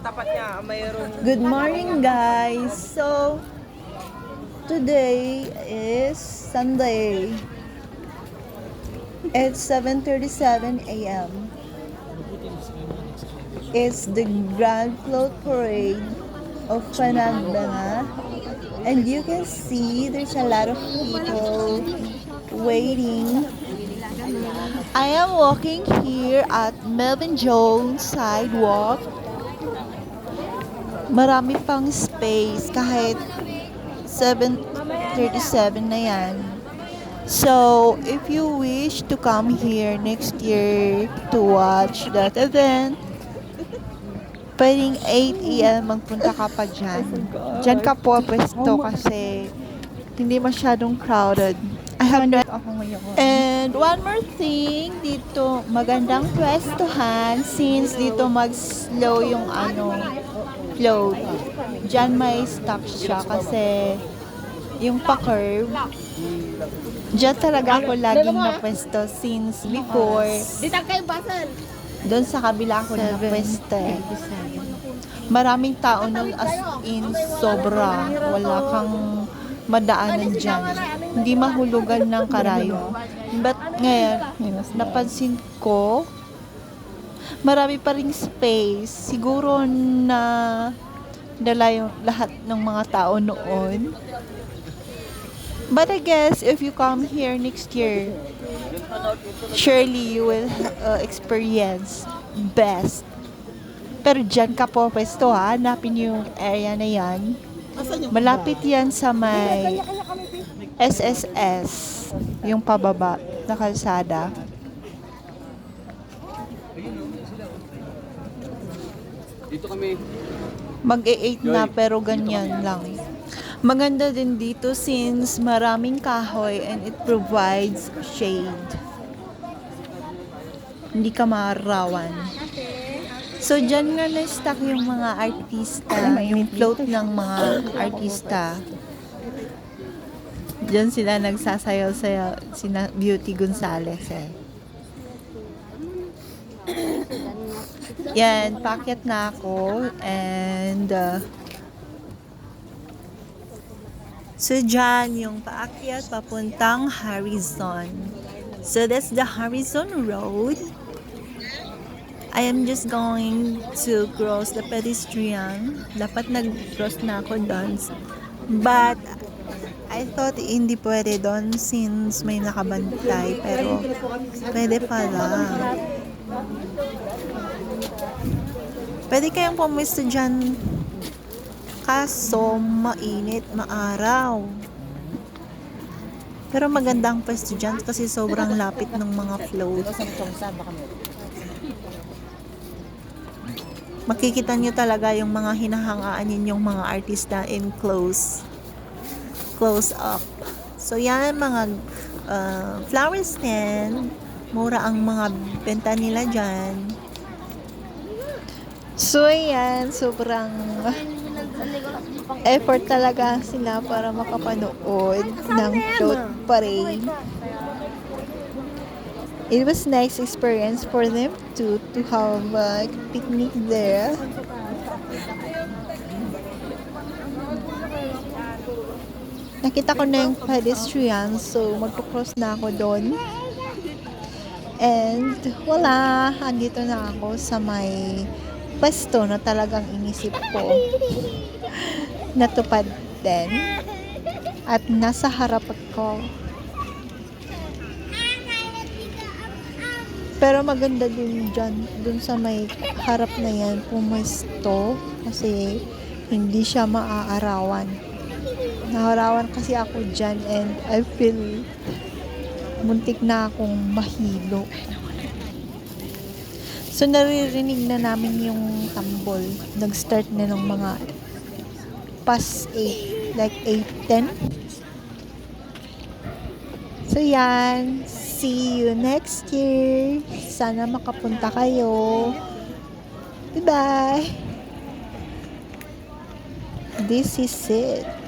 tapat niya, ah, mayroong... Good morning, guys. So, today is Sunday. It's 7:37 a.m. It's the Grand Float Parade of Panagdanga. And you can see there's a lot of people waiting. I am walking here at Melvin Jones Sidewalk marami pang space kahit 7.37 na yan. So, if you wish to come here next year to watch that event, pwedeng 8 a.m. magpunta ka pa dyan. Dyan ka po pwesto kasi hindi masyadong crowded. I have no And one more thing, dito magandang pwestuhan since dito mag-slow yung ano, float. Diyan may stop siya kasi yung pa-curve, diyan talaga ako laging napwesto since before, Dito kayo basal. doon sa kabila ako napwesto eh. Maraming tao nun as in sobra. Wala kang madaanan dyan. Hindi mahulugan ng karayo. But ngayon, napansin ko, marami pa ring space. Siguro na dala yung lahat ng mga tao noon. But I guess if you come here next year, surely you will uh, experience best. Pero dyan ka po pwesto ha, hanapin yung area na yan. Malapit yan sa may SSS, yung pababa na kalsada. Dito kami. Mag-e-8 na pero ganyan lang. Maganda din dito since maraming kahoy and it provides shade. Hindi ka maarawan. So, dyan nga na-stuck yung mga artista, yung float ng mga artista. Diyan sila nagsasayaw-sayaw, sina Beauty Gonzales eh. Yan, packet na ako and uh, so dyan yung paakyat papuntang Harrison. So that's the Harrison Road. I am just going to cross the pedestrian. Dapat nag-cross na ako doon. But I thought hindi pwede doon since may nakabantay. Pero pwede pala. Pwede kayong pumisto dyan. Kaso, mainit, maaraw. Pero magandang pwesto dyan kasi sobrang lapit ng mga float. Makikita nyo talaga yung mga hinahangaan ninyong mga artista in close close up. So yan mga uh, flower stand. Mura ang mga benta nila dyan. So, ayan, sobrang effort talaga sila para makapanood ng float parade. It was nice experience for them to to have a picnic there. Nakita ko na yung pedestrian, so magpo-cross na ako doon. And wala, andito na ako sa may pwesto na talagang inisip ko natupad din. At nasa harap ko. Pero maganda din dyan, dun sa may harap na yan, pumesto. Kasi hindi siya maaarawan. Naarawan kasi ako dyan and I feel muntik na akong mahilo. So, naririnig na namin yung tambol. Nag-start na ng mga past 8, like 8, 10. So, yan. See you next year. Sana makapunta kayo. Bye-bye. This is it.